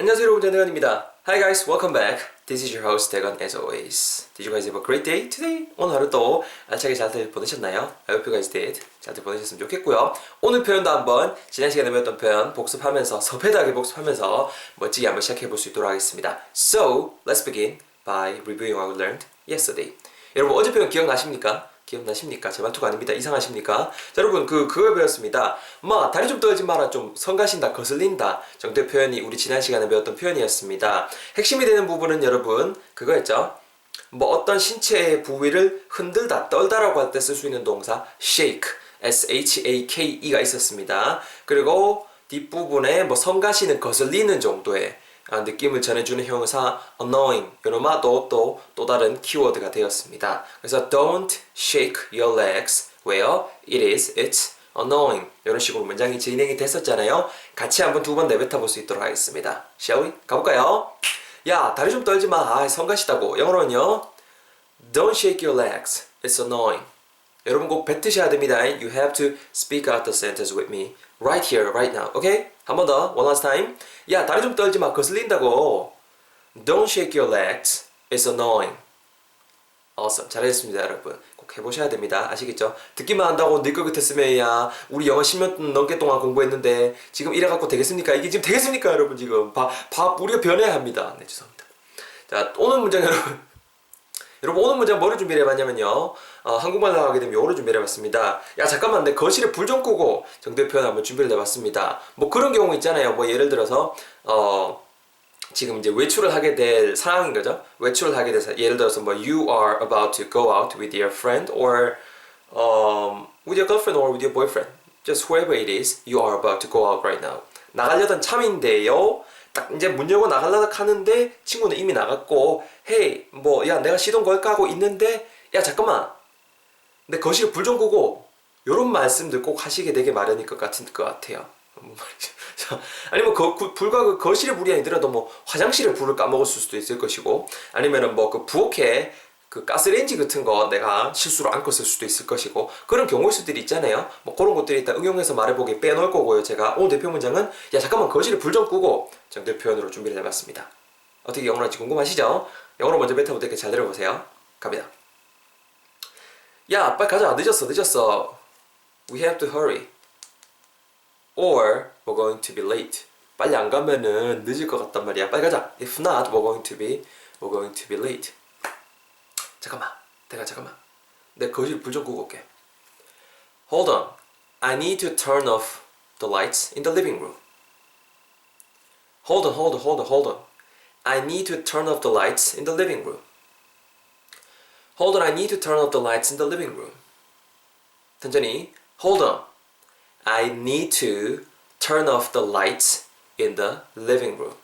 안녕하세요 여러분 전대건입니다. Hi guys, welcome back. This is your host 대건 as always. Did you guys have a great day today? 오늘 하루 또 알차게 잘들 보내셨나요? I hope you guys did. 잘들 보내셨으면 좋겠고요. 오늘 표현도 한번 지난 시간에 배웠던 표현 복습하면서 서페다하게 복습하면서 멋지게 한번 시작해 볼 수 있도록 하겠습니다. So, let's begin by reviewing what we learned yesterday. 여러분 어제 표현 기억나십니까? 기억나십니까? 제 말투가 아닙니다. 이상하십니까? 자, 여러분 그 그걸 배웠습니다. 마 다리 좀 떨지 마라 좀 성가신다 거슬린다 정도의 표현이 우리 지난 시간에 배웠던 표현이었습니다. 핵심이 되는 부분은 여러분 그거였죠. 뭐 어떤 신체의 부위를 흔들다 떨다라고 할 때 쓸 수 있는 동사 shake s h a k e가 있었습니다. 그리고 뒷부분에 뭐 성가시는 거슬리는 정도의 아, 느낌을 전해주는 형용사 annoying 요놈아도 또, 또 다른 키워드가 되었습니다. 그래서 don't shake your legs where it is, it's annoying 이런 식으로 문장이 진행이 됐었잖아요. 같이 한번 두 번 내뱉어 볼 수 있도록 하겠습니다. Shall we? 가볼까요? 야 다리 좀 떨지 마. 아, 성가시다고. 영어로는요. Don't shake your legs. It's annoying. 여러분 꼭 뱉으셔야 됩니다. You have to speak out the sentence with me right here, right now. Okay? 한 번 더. One last time. 야, 다리 좀 떨지 마. 거슬린다고. Don't shake your legs. It's annoying. Awesome. 잘했습니다, 여러분. 꼭 해보셔야 됩니다. 아시겠죠? 듣기만 한다고 늙것 같았으면 야, 우리 영어 10년 넘게 동안 공부했는데 지금 이래갖고 되겠습니까? 이게 지금 되겠습니까, 여러분? 지금 밥, 밥 우리가 변해야 합니다. 네, 죄송합니다. 자, 오늘 문장 여러분. 여러분 오늘 문장 뭐를 준비를 해봤냐면요. 어, 한국말 나가게 되면 요거를 준비를 해봤습니다. 야 잠깐만 내 거실에 불 좀 끄고 정대 표현 한번 준비를 해봤습니다. 뭐 그런 경우 있잖아요. 뭐 예를 들어서 어 지금 이제 외출을 하게 될 상황인 거죠? 외출을 하게 돼서 예를 들어서 뭐 you are about to go out with your friend or um, with your girlfriend or with your boyfriend. Just whoever it is you are about to go out right now. 나가려던 참인데요 딱 이제 문 열고 나가려고 하는데 친구는 이미 나갔고 헤이 뭐 야 내가 시동 걸까? 하고 있는데 야 잠깐만. 내 거실에 불좀 끄고 요런 말씀들 꼭 하시게 되게 마련일 것 같은 것 같아요. 뭔 말이죠? 자, 아니면 그, 그 불과 그 거실에 불이 아니더라도 뭐 화장실에 불을 까먹었을 수도 있을 것이고 아니면은 뭐 그 부엌에 그 가스레인지 같은 거 내가 실수로 안 껐을 수도 있을 것이고 그런 경우일 수도 있잖아요. 뭐 그런 것들이 일단 응용해서 말해보기 빼놓을 거고요. 제가 오늘 대표 문장은 야 잠깐만 거실에 불 좀 끄고 정대 표현으로 준비를 해봤습니다. 어떻게 영어로 할지 궁금하시죠? 영어로 먼저 뱉어볼 테니까 잘 들어보세요. 갑니다. 야 빨리 가자 늦었어 늦었어. We have to hurry. Or we're going to be late. 빨리 안 가면은 늦을 것 같단 말이야. 빨리 가자. If not, we're going to be we're going to be late. 잠깐만. 내가 잠깐만. 내 거실 불 좀 끄고 올게. Hold on. I need to turn off the lights in the living room. Hold on, hold on, hold on, hold on. I need to turn off the lights in the living room. Hold on, I need to turn off the lights in the living room. 천천히. Hold on. I need to turn off the lights in the living room.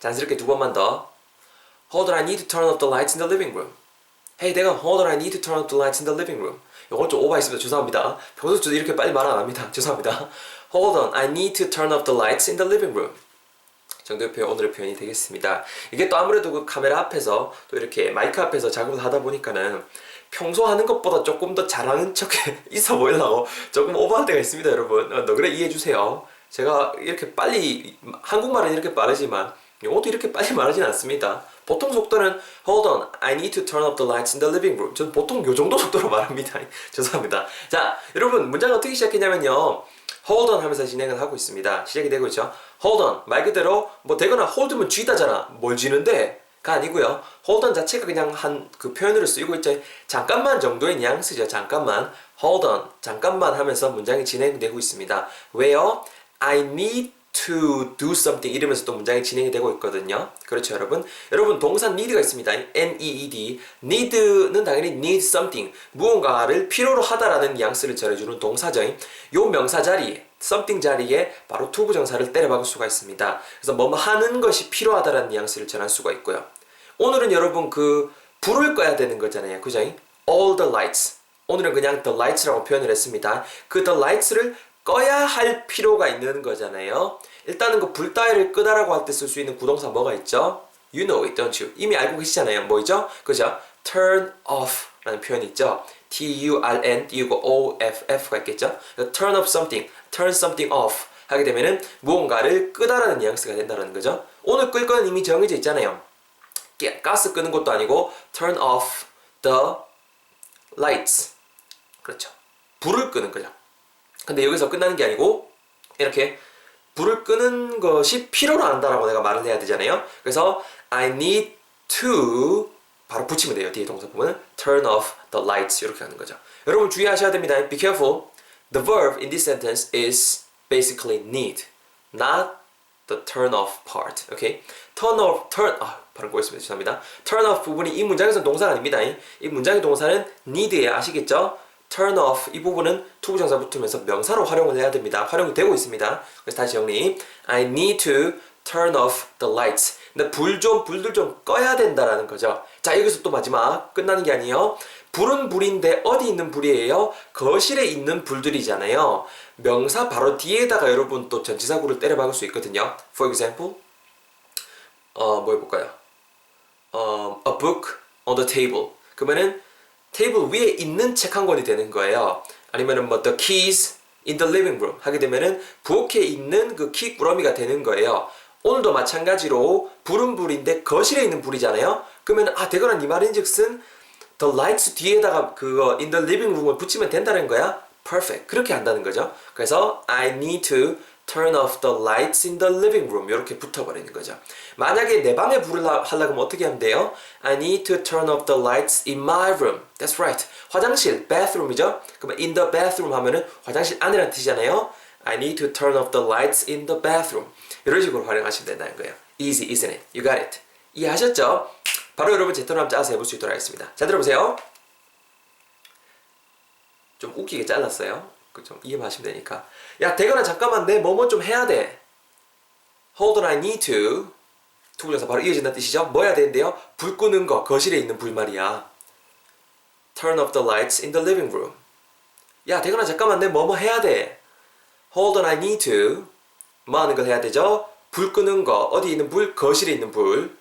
잔스럽게 두 번만 더. Hold on, I need to turn off the lights in the living room. Hey, 내가 hold on, I need to turn off the lights in the living room. 이건 좀 오버했습니다. 죄송합니다. 평소 저도 이렇게 빨리 말 안 합니다. 죄송합니다. Hold on, I need to turn off the lights in the living room. 정도의 표현, 오늘의 표현이 되겠습니다. 이게 또 아무래도 그 카메라 앞에서 또 이렇게 마이크 앞에서 작업을 하다 보니까는 평소 하는 것보다 조금 더 잘하는 척 있어 보이려고 조금 오버할 때가 있습니다, 여러분. 어, 너그래 이해해 주세요. 제가 이렇게 빨리 한국말은 이렇게 빠르지만 영어도 이렇게 빨리 말하진 않습니다. 보통 속도는 Hold on, I need to turn off the lights in the living room. 저는 보통 요 정도 속도로 말합니다. 죄송합니다. 자, 여러분 문장 어떻게 시작했냐면요. Hold on 하면서 진행을 하고 있습니다. 시작이 되고 있죠. Hold on 말 그대로 뭐 되거나 hold면 쥐다잖아. 뭘 쥐는데? 가 아니고요. hold on 자체가 그냥 한 그 표현으로 쓰이고 있죠. 잠깐만 정도의 뉘앙스죠. 잠깐만. hold on. 잠깐만 하면서 문장이 진행되고 있습니다. 왜요? I need to do something 이러면서 또 문장이 진행이 되고 있거든요. 그렇죠, 여러분? 여러분 동사 need가 있습니다. N-E-E-D. need는 당연히 need something. 무언가를 필요로 하다라는 뉘앙스를 전해주는 동사죠. 요 명사 자리에 something 자리에 바로 to 부정사를 때려박을 수가 있습니다. 그래서 뭐뭐 하는 것이 필요하다라는 뉘앙스를 전할 수가 있고요. 오늘은 여러분 그 불을 꺼야 되는 거잖아요. 그죠? all the lights. 오늘은 그냥 the lights라고 표현을 했습니다. 그 the lights를 꺼야 할 필요가 있는 거잖아요. 일단은 그 불 따위를 끄다라고 할 때 쓸 수 있는 구동사 뭐가 있죠? You know it, don't you? 이미 알고 계시잖아요. 뭐죠? 그죠? turn off 라는 표현이 있죠. T-U-R-N 띄우고 O-F-F가 있겠죠? turn off something, turn something off 하게 되면은 무언가를 끄다라는 뉘앙스가 된다는 거죠. 오늘 끌 거는 이미 정해져 있잖아요. 게- 가스 끄는 것도 아니고 turn off the lights. 그렇죠. 불을 끄는 거죠. 근데 여기서 끝나는 게 아니고 이렇게 불을 끄는 것이 필요로 한다라고 내가 말을 해야 되잖아요. 그래서 I need to 바로 붙이면 돼요. 뒤에 동사 보면 turn off the lights 이렇게 하는 거죠. 여러분 주의하셔야 됩니다. Be careful. The verb in this sentence is basically need, not the turn off part. Okay? turn off, turn 아 발음 꼬였습니다. 죄송합니다. turn off 부분이 이 문장에서는 동사가 아닙니다. 이, 이 문장의 동사는 need예요. 아시겠죠? Turn off 이 부분은 투부정사 붙으면서 명사로 활용을 해야 됩니다. 활용이 되고 있습니다. 그래서 다시 정리. I need to turn off the lights. 근데 불 좀, 불들 좀 꺼야 된다라는 거죠. 자, 여기서 또 마지막 끝나는 게 아니에요. 불은 불인데 어디 있는 불이에요? 거실에 있는 불들이잖아요. 명사 바로 뒤에다가 여러분 또 전치사구를 때려 박을 수 있거든요. For example, 어, 뭐 해볼까요? 어, a book on the table. 그러면은 테이블 위에 있는 책 한 권이 되는 거예요. 아니면은 뭐 the keys in the living room 하게 되면은 부엌에 있는 그 키 꾸러미가 되는 거예요. 오늘도 마찬가지로 불은 불인데 거실에 있는 불이잖아요. 그러면 아 되거나 네 말인즉슨 the lights 뒤에다가 그거 in the living room을 붙이면 된다는 거야. Perfect. 그렇게 한다는 거죠. 그래서 I need to turn off the lights in the living room 이렇게 붙어버리는 거죠. 만약에 내 방에 불을 하- 하려고 하면 어떻게 하면 돼요? I need to turn off the lights in my room. That's right. 화장실, bathroom이죠. 그러면 in the bathroom 하면은 화장실 안이라는 뜻이잖아요. I need to turn off the lights in the bathroom. 이런 식으로 활용하시면 된다는 거예요. Easy, isn't it? You got it. 이해하셨죠? 바로 여러분 제 턴을 한번 짜서 해볼 수 있도록 하겠습니다. 자, 들어보세요. 좀 웃기게 잘랐어요. 그좀 이해하시면 되니까. 야, 대건아 잠깐만 내 뭐뭐 좀 해야 돼. Hold on, I need to. 투부정사 바로 이어진다는 뜻이죠. 뭐 해야 되는데요? 불 끄는 거, 거실에 있는 불 말이야. Turn off the lights in the living room. 야, 대건아 잠깐만 내 뭐뭐 해야 돼. Hold on, I need to. 뭐 하는 걸 해야 되죠? 불 끄는 거, 어디 있는 불? 거실에 있는 불.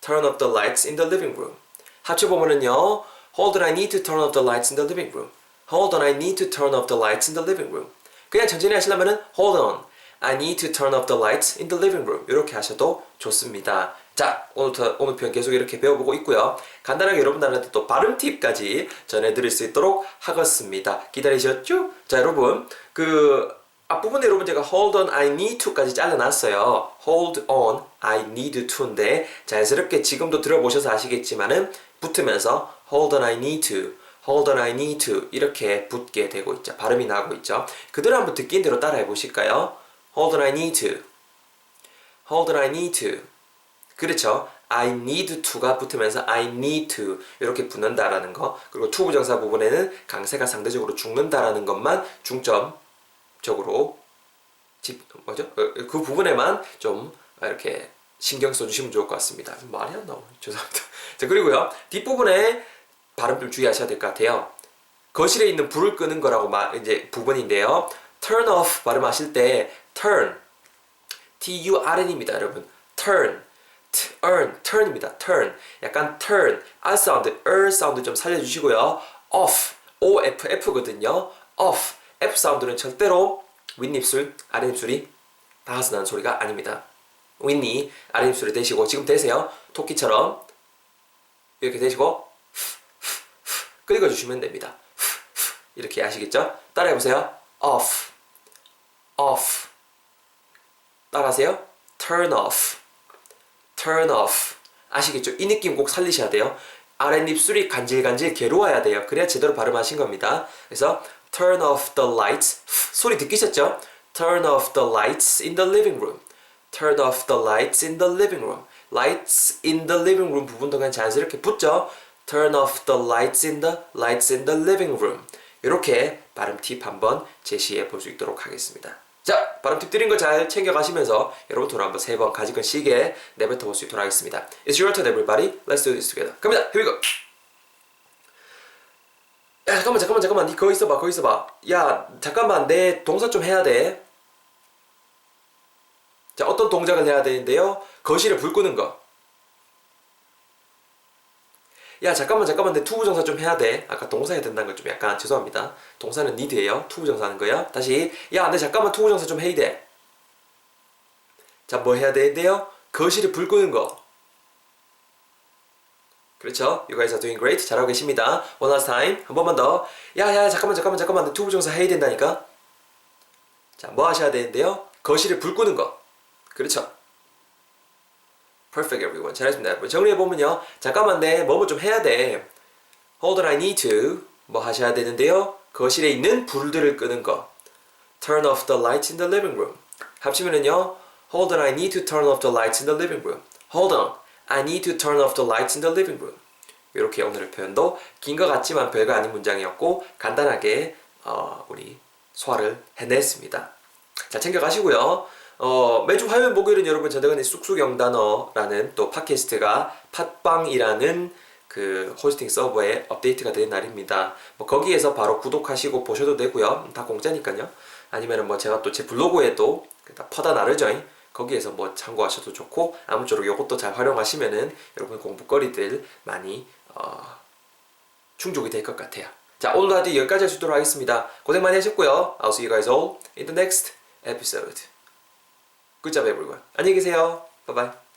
Turn off the lights in the living room. 합쳐보면은요. Hold on, I need to turn off the lights in the living room. Hold on, I need to turn off the lights in the living room. 그냥 천천히 하시려면은 Hold on, I need to turn off the lights in the living room. 이렇게 하셔도 좋습니다. 자, 오늘부터 오늘 편 계속 이렇게 배워보고 있고요. 간단하게 여러분들한테 또 발음 팁까지 전해드릴 수 있도록 하겠습니다. 기다리셨죠? 자, 여러분 그 앞부분에 여러분 제가 hold on, I need to까지 잘라놨어요. hold on, I need to인데 자연스럽게 지금도 들어보셔서 아시겠지만은 붙으면서 hold on, I need to, hold on, I need to 이렇게 붙게 되고 있죠. 발음이 나고 있죠. 그대로 한번 듣긴 대로 따라해 보실까요? hold on, I need to, hold on, I need to. 그렇죠. I need to가 붙으면서 I need to 이렇게 붙는다라는 거 그리고 to 부정사 부분에는 강세가 상대적으로 죽는다라는 것만 중점적으로 집 뭐죠? 어, 그 부분에만 좀 이렇게 신경 써주시면 좋을 것 같습니다. 말이 안 나오네. 죄송합니다. 자 그리고요 뒷부분에 발음 좀 주의하셔야 될 것 같아요. 거실에 있는 불을 끄는 거라고 마, 이제 부분인데요. turn off 발음하실 때 turn T-U-R-N입니다, 여러분. turn, turn, turn입니다. turn. 약간 turn, R 사운드, er 사운드 좀 살려 주시고요. off, O-F, F거든요. off, F 사운드는 절대로 윗입술, 아랫입술이 닿아서 나는 소리가 아닙니다. 윗니, 아랫입술이 대시고 지금 되세요. 토끼처럼 이렇게 대시고 긁어주시면 됩니다. 이렇게 아시겠죠? 따라해보세요. off, off. 따라하세요. turn off, turn off. 아시겠죠? 이 느낌 꼭 살리셔야 돼요. 아랫입술이 간질간질 괴로워야 돼요. 그래야 제대로 발음하신 겁니다. 그래서 turn off the lights. 소리 듣기셨죠? turn off the lights in the living room. turn off the lights in the living room. lights in the living room 부분도 그냥 자연스럽게 붙죠. Turn off the lights in the lights in the living room. 이렇게 발음 팁 한번 제시해 볼 수 있도록 하겠습니다. 자, 발음 팁 드린 거 잘 챙겨 가시면서 여러분 토론 한번 세 번 가지건 시게 내뱉어 볼 수 있도록 하겠습니다. It's your turn, everybody. Let's do this together. 갑니다. Here we go. 야, 잠깐만, 잠깐만, 잠깐만. 니 거기 있어봐, 거기 있어봐. 야, 잠깐만, 내 동사 좀 해야 돼. 자, 어떤 동작을 해야 되는데요? 거실에 불 끄는 거. 야 잠깐만 잠깐만 내 투부 정사 좀 해야 돼 아까 동사 해야 된다는 건좀 약간 죄송합니다 동사는 need예요 투부 정사 하는 거야 다시 야내 잠깐만 투부 정사 좀 해야 돼 자, 뭐 해야 되는데요? 거실에 불 끄는 거. 그렇죠? You guys are doing great. 잘하고 계십니다. One last time. 한 번만 더. 야, 야, 잠깐만, 잠깐만, 잠깐만. 투부 정사 해야 된다니까. 자, 뭐 하셔야 되는데요? 거실에 불 끄는 거. 그렇죠? Perfect, everyone. 잘했습니다. 정리해보면요. 잠깐만, 내 뭐뭐 좀 해야 돼. Hold on, I need to. 뭐 하셔야 되는데요? 거실에 있는 불들을 끄는 거. Turn off the lights in the living room. 합치면은요. Hold on, I need to turn off the lights in the living room. Hold on, I need to turn off the lights in the living room. 이렇게 오늘의 표현도 긴 것 같지만 별거 아닌 문장이었고 간단하게 어, 우리 소화를 해냈습니다. 자 챙겨가시고요. 어, 매주 화요일 목요일은 여러분 전대건의 쑥쑥 영단어라는 또 팟캐스트가 팟빵이라는 그 호스팅 서버에 업데이트가 되는 날입니다. 뭐 거기에서 바로 구독하시고 보셔도 되고요. 다 공짜니까요. 아니면은 뭐 제가 또 제 블로그에도 다 퍼다 나르죠. 거기에서 뭐 참고하셔도 좋고 아무쪼록 이것도 잘 활용하시면은 여러분 공부거리들 많이 어, 충족이 될 것 같아요. 자 오늘도 하여튼 여기까지 있도록 하겠습니다. 고생 많이 하셨고요. I'll see you guys all in the next episode. Good job everyone. 안녕히 계세요. Bye.